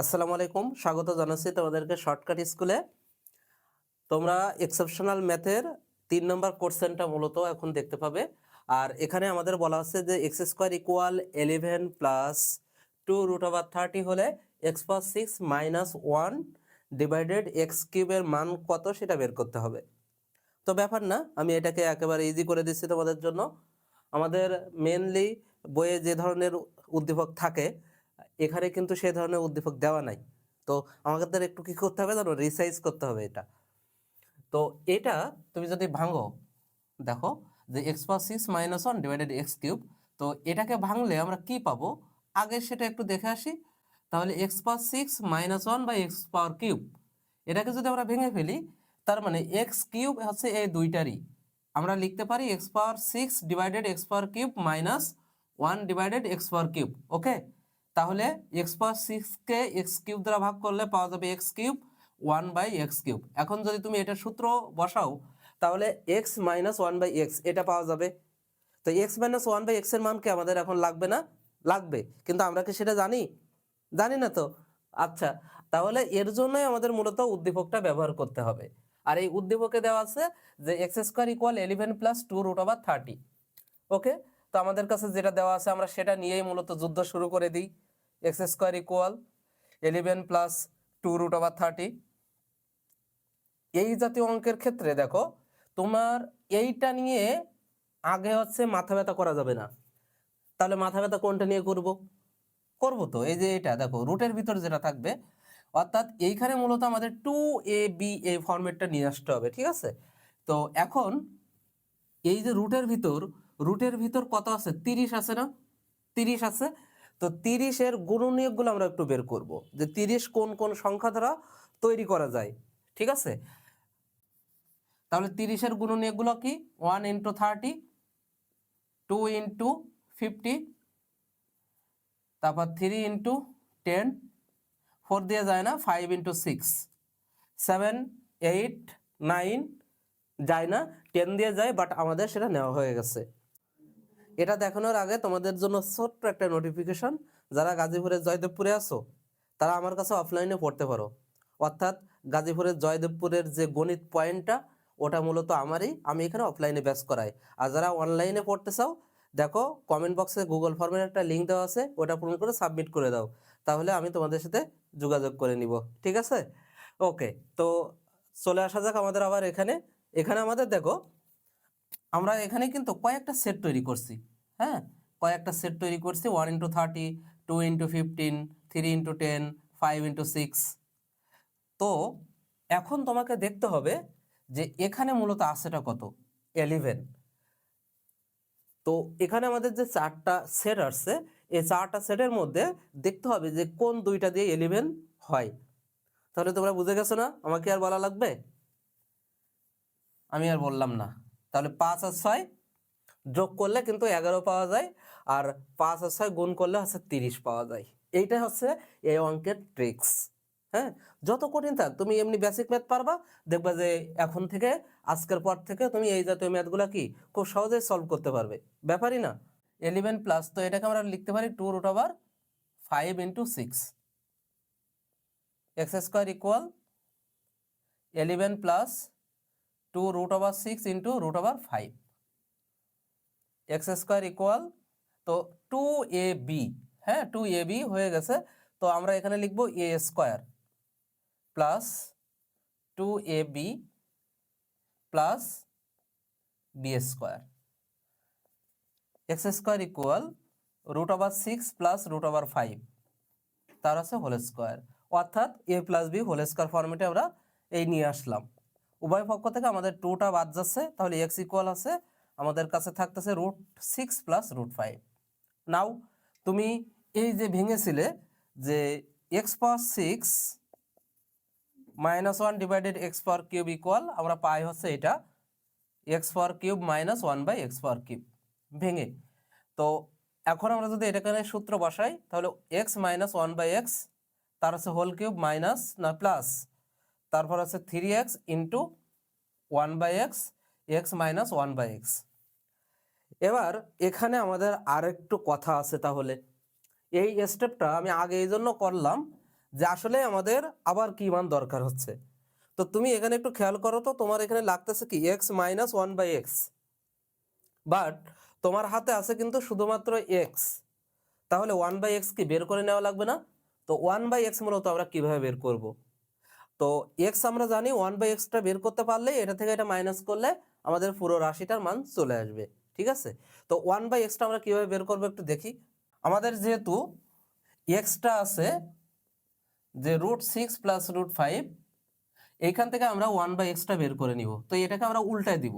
আসসালামু আলাইকুম। স্বাগত জানাচ্ছি তোমাদেরকে শর্টকাট স্কুলে। তোমরা এক্সেপশনাল ম্যাথের তিন নম্বর কোশ্চেনটা মূলত এখন দেখতে পাবে। আর এখানে আমাদের বলা হচ্ছে যে X square equal eleven plus two root over thirty হলে X power six minus one divided X কিউবের মান কত সেটা বের করতে হবে। তো ব্যাপার না, আমি এটাকে একেবারে ইজি করে দিচ্ছি তোমাদের জন্য। আমাদের মেনলি বইয়ে যে ধরনের উদ্দীপক থাকে এখানে কিন্তু সেই ধরনের উদ্দীপক দেওয়া নাই। তো আমাদের একটু কি করতে হবে জানো? রিসাইজ করতে হবে এটা। তো এটা তুমি যদি ভাঙো, দেখো যে X power six minus one divided X cube তো এটাকে ভাঙলে আমরা কি পাবো? আগে সেটা একটু দেখে আসি। তাহলে X power six minus one by X power cube এটাকে যদি আমরা ভেঙে ফেলি, তার মানে এক্স কিউব হচ্ছে এই দুইটারই। আমরা লিখতে পারি X power six divided X power cube minus one divided X power cube okay তাহলে এক্স পাওয়ার সিক্সকে এক্স কিউব দ্বারা ভাগ করলে পাওয়া যাবে X cube one by X cube এখন যদি তুমি এটা সূত্র বসাও, তাহলে X minus one by X এটা পাওয়া যাবে। তো এক্স মাইনাস ওয়ান বাই এক্সের মান কি আমাদের এখন লাগবে না? লাগবে। কিন্তু আমরা কি সেটা জানি? জানি না তো। আচ্ছা তাহলে এর জন্যই আমাদের মূলত উদ্দীপকটা ব্যবহার করতে হবে। আর এই উদ্দীপকে দেওয়া আছে যে X square equal eleven plus two root over thirty okay তো আমাদের কাছে যেটা দেওয়া আছে, আমরা সেটা নিয়েই মূলত যুদ্ধ শুরু করে দিই। X square equal eleven plus two root over thirty. এই জাতীয় অঙ্কের ক্ষেত্রে দেখো, তোমার এইটা নিয়ে আগে হচ্ছে মাথা ব্যথা করা যাবে না। তাহলে মাথা ব্যথা কোনটা নিয়ে করব? করব তো, এই যে এটা দেখো, রুটের ভিতর যেটা থাকবে, অর্থাৎ এইখানে মূলত আমাদের টু এ বি এই ফরম্যাটটা নিয়ে আসতে হবে, ঠিক আছে? তো এখন এই যে রুটের ভিতর রুটের ভিতর কত আছে? তিরিশ আছে না? তিরিশ আছে। তো তিরিশের গুণনীয়কগুলো আমরা একটু বের করব। যে তিরিশ কোন কোন সংখ্যা দ্বারা তৈরি করা যায়, ঠিক আছে? তাহলে তিরিশের গুণনীয়কগুলো কি? One into thirty, two into fifty, তারপর থ্রি ইন্টু টেন, ফোর দিয়ে যায় না, five into six, seven, eight, nine যায় না, টেন দিয়ে যায়, বাট আমাদের সেটা নেওয়া হয়ে গেছে। এটা দেখানোর আগে তোমাদের জন্য ছোট্ট একটা নোটিফিকেশন যারা গাজীপুরের জয়দেবপুরে আছো, তারা আমার কাছে অফলাইনে পড়তে পারো। অর্থাৎ গাজীপুরের জয়দেবপুরের যে গণিত পয়েন্টটা ওটা মূলত আমারই, আমি এখানে অফলাইনে ব্যাস করাই। আর যারা অনলাইনে পড়তে চাও, দেখো কমেন্ট বক্সে গুগল ফর্মের একটা লিঙ্ক দেওয়া আছে, ওটা পূরণ করে সাবমিট করে দাও। তাহলে আমি তোমাদের সাথে যোগাযোগ করে নিব, ঠিক আছে? ওকে তো চলে আসা যাক আমাদের আবার এখানে। এখানে আমাদের দেখো, আমরা এখানে কিন্তু কয়েকটা সেট তৈরি করছি। হ্যাঁ? কয়েকটা সেট তৈরি করছি one into thirty two into fifteen three into ten five into six তো এখন তোমাকে দেখতে হবে যে এখানে মূলত আছেটা কত? এলিভেন তো এখানে আমাদের যে চারটা সেট আসছে, এই চারটা সেটের মধ্যে দেখতে হবে যে কোন দুইটা দিয়ে এলিভেন হয়। তাহলে তোমরা বুঝে গেছো না? আমাকে আর বলা লাগবে? আমি আর বললাম না। তাহলে পাঁচ আর ছয় যোগ করলে কিন্তু এগারো পাওয়া যায় আর পাঁচ আর ছয় গুণ করলে হচ্ছে তিরিশ পাওয়া যায়। এইটা হচ্ছে এই অঙ্কের ট্রিক্স হ্যাঁ? যত কঠিন থাক, তুমি এমনি বেসিক ম্যাথ পারবা, দেখবা যে এখন থেকে, আজকের পর থেকে তুমি এই জাতীয় ম্যাথগুলো কি খুব সহজেই সলভ করতে পারবে। ব্যাপারই না। এলিভেন প্লাস তো এটাকে আমরা লিখতে পারি two root over five into six X square equal eleven plus two root over six into root over five X square equal তো টু এ বি হ্যাঁ টু এ বি হয়ে গেছে। তো আমরা এখানে লিখব A square plus two A B plus B square. X square equal root over six plus root over five, তার আছে হোল স্কোয়ার। অর্থাৎ A plus B whole square ফর্মেটে আমরা এই নিয়ে আসলাম। উভয় পক্ষ থেকে আমাদের টুটা বাদ যাচ্ছে, তাহলে এক্স ইকুয়াল আছে আমাদের কাছে থাকতেছে root six plus root five now তুমি এই যে ভেঙেছিলে যে X power six minus one divided X power cube equal আমরা পাই হচ্ছে এটা X power cube minus one by X power cube ভেঙে। তো এখন আমরা যদি এটা এখানে সূত্র বসাই, তাহলে X minus one by X তার হচ্ছে হোল কিউব মাইনাস না প্লাস তারপর আছে three X into one by X X minus one by X এবার এখানে আমাদের আর একটু কথা আছে তাহলে। এই স্টেপটা আমি আগে এই জন্য করলাম যে আসলে আমাদের আবার কি মান দরকার হচ্ছে। তো তুমি এখানে একটু খেয়াল করো তো, তোমার এখানে লাগতেছে কি X minus one by X but তোমার হাতে আছে কিন্তু শুধুমাত্র এক্স তাহলে ওয়ান বাই এক্স কি বের করে নেওয়া লাগবে না? তো ওয়ান বাই এক্স মূলত আমরা কীভাবে বের করব? তো এক্স আমরা জানি ওয়ান বাই এক্সটা বের করতে পারলে এটা থেকে এটা মাইনাস করলে আমাদের পুরো রাশিটার মান চলে আসবে। ঠিক আছে? তো ওয়ান বাই এক্সটা আমরা কীভাবে বের করব একটু দেখি। আমাদের যেহেতু এক্সটা আছে যে root six plus root five এইখান থেকে আমরা ওয়ান বাই এক্সটা বের করে নিব। তো এটাকে আমরা উল্টায় দিব।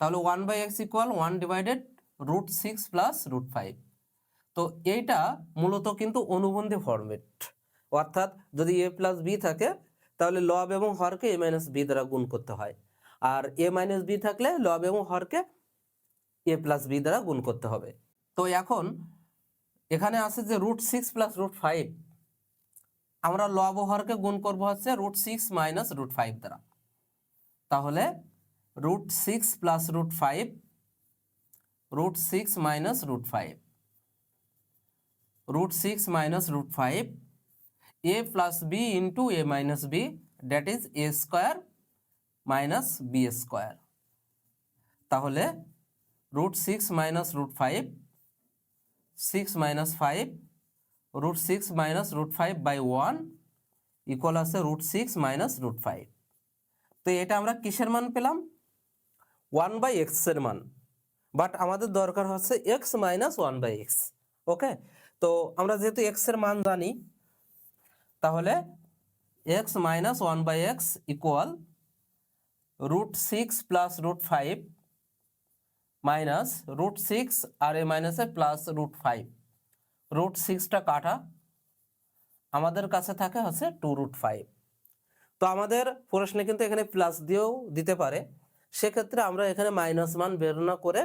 তাহলে one by X equal one divided root six plus root five তো এইটা মূলত কিন্তু অনুবন্ধী ফরম্যাট অর্থাৎ যদি এ প্লাস বি থাকে, তাহলে লব এবং হরকে এ মাইনাস বি দ্বারা গুণ করতে হয়। আর এ মাইনাস বি থাকলে লব এবং হরকে এ প্লাস বি দ্বারা গুণ করতে হবে। তো এখন এখানে আছে যে root six plus root five আমরা লব হরকে গুণ করব হচ্ছে root six minus root five দ্বারা। তাহলে root six plus root five root six minus root five root 6 minus root 5 a plus b into a minus b, that is a square minus b square তাহলে root 6 minus root 5 6 minus 5 root 6 minus root 5 by 1 equal আছে root 6 minus root 5 তো এটা আমরা কিসের মান পেলাম? 1 by এক্সের মান। বাট আমাদের দরকার হচ্ছে X minus one by X okay তো আমরা যেহেতু এক্সের মান জানি, তাহলে X minus one by X equal root six plus root five minus root six আর এ মাইনাসে প্লাস রুট ফাইভ। রুট সিক্সটা কাটা আমাদের কাছে থাকে হচ্ছে টু রুট ফাইভ। তো আমাদের প্রশ্নে কিন্তু এখানে প্লাস দিয়েও দিতে পারে। সেক্ষেত্রে আমরা এখানে মাইনাস মান বের না করে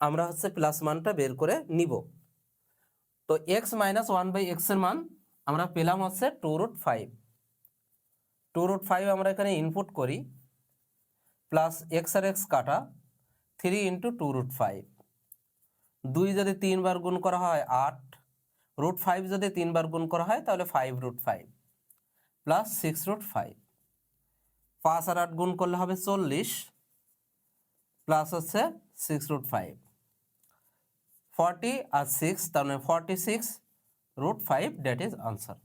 আমরা হচ্ছে প্লাস মানটা বের করে নিব। তো এক্স মাইনাস ওয়ান বাই এক্সের মান আমরা পেলাম হচ্ছে two root five. Two root five আমরা এখানে ইনপুট করি। প্লাস এক্স আর এক্স কাটা। Three into two root five দুই যদি তিনবার গুণ করা হয় আট। রুট ফাইভ যদি তিনবার গুণ করা হয়, তাহলে five root five plus six root five পাঁচ আর আট গুণ করলে হবে চল্লিশ। প্লাস হচ্ছে সিক্স রুট ফাইভ ফর্টি আর সিক্স তার মানে forty six root five that is answer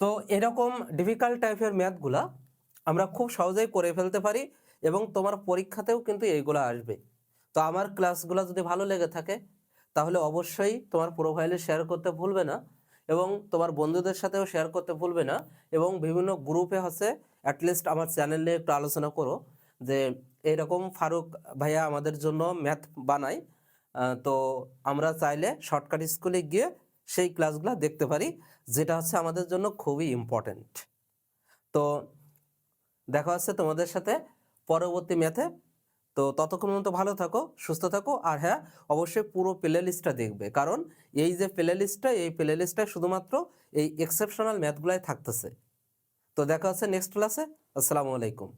তো এরকম ডিফিকাল্ট টাইপের ম্যাথগুলা আমরা খুব সহজেই করে ফেলতে পারি। এবং তোমার পরীক্ষাতেও কিন্তু এইগুলো আসবে। তো আমার ক্লাসগুলো যদি ভালো লেগে থাকে, তাহলে অবশ্যই তোমার প্রোফাইলে শেয়ার করতে ভুলবে না এবং তোমার বন্ধুদের সাথেও শেয়ার করতে ভুলবে না এবং বিভিন্ন গ্রুপে হচ্ছে অ্যাটলিস্ট আমার চ্যানেলে একটু আলোচনা করো যে এরকম ফারুক ভাইয়া আমাদের জন্য ম্যাথ বানায়। তো আমরা চাইলে শর্টকাট স্কুলে গিয়ে সেই ক্লাসগুলো দেখতে পারি, যেটা হচ্ছে আমাদের জন্য খুবই ইম্পর্ট্যান্ট তো দেখা হচ্ছে তোমাদের সাথে পরবর্তী ম্যাথে তো ততক্ষণ পর্যন্ত ভালো থাকো, সুস্থ থাকো। আর হ্যাঁ অবশ্যই পুরো প্লে লিস্টটা দেখবে। কারণ এই যে প্লে লিস্টটা এই প্লে লিস্টটা শুধুমাত্র এই এক্সেপশনাল ম্যাথগুলাই থাকতেছে। তো দেখা হচ্ছে নেক্সট ক্লাসে আসসালামু আলাইকুম।